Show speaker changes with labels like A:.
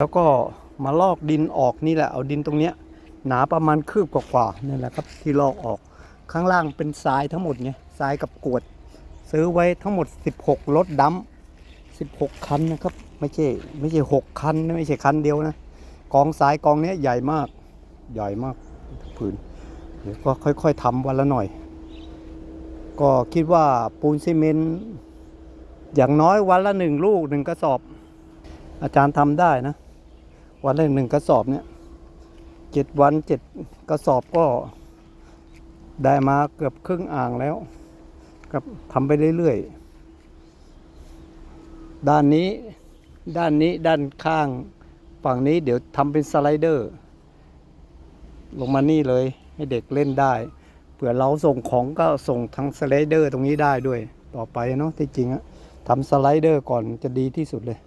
A: แล้วก็มาลอกดินออกนี่แหละเอาดินตรงเนี้ยหนาประมาณคืบกว่าๆนี่แหละครับที่ลอกออกข้างล่างเป็นทรายทั้งหมดไงทรายกับกรวด ซื้อไว้ทั้งหมด 16 รถดำ16 คันนะครับ ไม่ใช่ไม่ใช่6คันไม่ใช่คันเดียวนะกองทรายกองเนี้ยใหญ่มากใหญ่มากผืนเดี๋ยวก็ค่อยๆทำวันละหน่อย ก็คิดว่าปูนซีเมนต์อย่างน้อยวันละหนึ่งลูกหนึ่งกระสอบ อาจารย์ทำได้นะ วันละหนึ่งกระสอบเนี่ยเจ็ดวันเจ็ดกระสอบก็ได้มาเกือบครึ่งอ่างแล้ว กับทำไปเรื่อยๆ ด้านนี้ด้านนี้ด้านข้างฝั่งนี้เดี๋ยวทำเป็นสไลเดอร์ ลงมานี่เลยให้เด็กเล่นได้เผื่อเราส่งของก็ส่งทางสไลเดอร์ตรงนี้ได้ด้วย ต่อไปเนาะที่จริงอะทำสไลเดอร์ก่อนจะดีที่สุดเลย